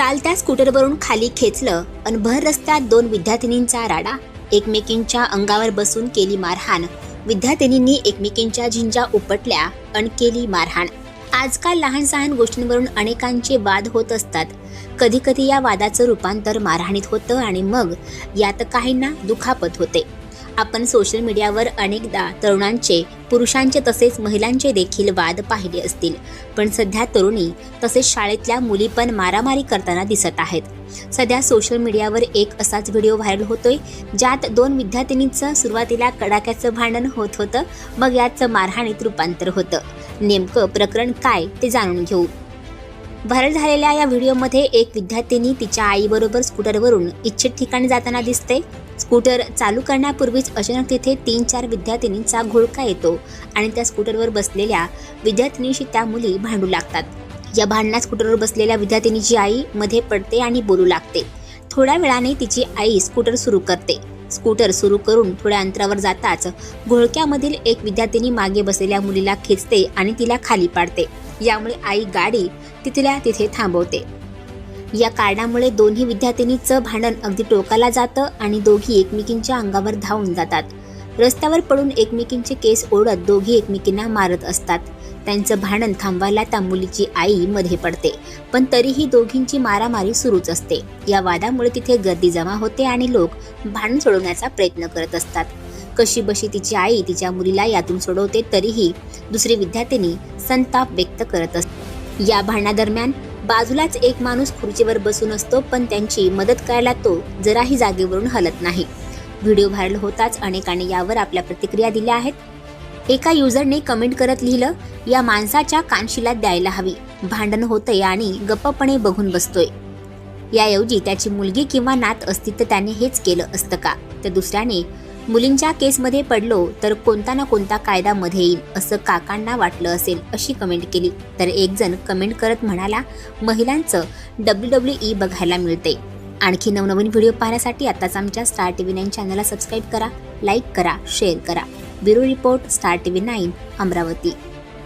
चालत्या स्कूटरवरून खाली खेचलं अन भर रस्त्यात दोन विद्यार्थिनींचा राडा. एकमेकींच्या अंगावर बसून केली मारहाण. विद्यार्थिनींनी एकमेकींच्या झिंजा उपटल्या अन केली मारहाण. आजकाल लहान सहान गोष्टींवरून अनेकांचे वाद होत असतात. कधी कधी या वादाचं रूपांतर मारहाणीत होतं आणि मग यात काहींना दुखापत होते. आपण सोशल मीडियावर अनेकदा तरुणांचे पुरुषांचे तसेच महिलांचे देखील वाद पाहिले असतील. पण सध्या तरुणी तसेच शाळेतल्या मुली पण मारामारी करताना दिसत आहेत. सध्या सोशल मीडियावर एक असाच व्हिडिओ व्हायरल होतोय ज्यात दोन विद्यार्थिनींचं सुरुवातीला कडाक्याचं भांडण होत होतं मग याचं मारहाणीत रूपांतर होतं. नेमकं प्रकरण काय ते जाणून घेऊ. व्हायरल झालेल्या या व्हिडिओमध्ये एक विद्यार्थिनी तिच्या आईबरोबर स्कूटरवरून इच्छित ठिकाणी जाताना दिसते स्कूटर चालू करण्यापूर्वीच अचानक तिथे तीन चार विद्यार्थिनींचा घोळका येतो आणि त्या स्कूटरवर बसलेल्या विद्यार्थिनीशी त्या मुली भांडू लागतात. या भांडणात स्कूटरवर बसलेल्या विद्यार्थिनीची आई मध्ये पडते आणि बोलू लागते. थोड्या वेळाने तिची आई स्कूटर सुरू करते. स्कूटर सुरू करून थोड्या अंतरावर जाताच घोळक्यामधील एक विद्यार्थिनी मागे बसलेल्या मुलीला खेचते आणि तिला खाली पाडते. यामुळे आई गाडी तिथल्या तिथे थांबवते. या कारणामुळे दोन्ही विद्यार्थिनीचं भांडण अगदी टोकाला जातं आणि दोघी एकमेकींच्या अंगावर धावून जातात. रस्त्यावर पडून एकमेकींचे केस ओढत दोघी एकमेकींना मारत असतात. त्यांचं भांडण थांबवायला त्या मुलीची आई मध्ये पडते पण तरीही दोघींची मारामारी सुरूच असते. या वादामुळे तिथे गर्दी जमा होते आणि लोक भांडण सोडवण्याचा प्रयत्न करत असतात. कशी बशी तिची आई तिच्या मुलीला यातून सोडवते तरीही दुसरी विद्यार्थिनी संताप व्यक्त करत असते या भांडणादरम्यान बाजूलाच एक माणूस खुर्चीवर बसून असतो पण त्यांची मदत करायला तो जराही जागेवरून हलत नाही. व्हिडिओ व्हायरल होताच अनेकांनी यावर आपल्या प्रतिक्रिया दिल्या आहेत. एका युजरने कमेंट करत लिहिलं या माणसाच्या कानशिला द्यायला हवी. भांडण होतंय आणि गप्पपणे बघून बसतोय. याऐवजी त्याची मुलगी किंवा नात असती तर त्याने हेच केलं असतं का? तर दुसऱ्याने मुलींच्या केसमध्ये पडलो तर कोणता ना कोणता कायदा मध्ये येईल असं काकांना वाटलं असेल अशी कमेंट केली. तर एक जण कमेंट करत म्हणाला महिलांचं डब्ल्यू डब्ल्यू ई बघायला मिळते आणखी नवनवीन व्हिडिओ पाहण्यासाठी आताच आमच्या स्टार टी व्ही नाईन चॅनलला सबस्क्राईब करा लाईक करा शेअर करा. Bureau report Star T V nine Amravati.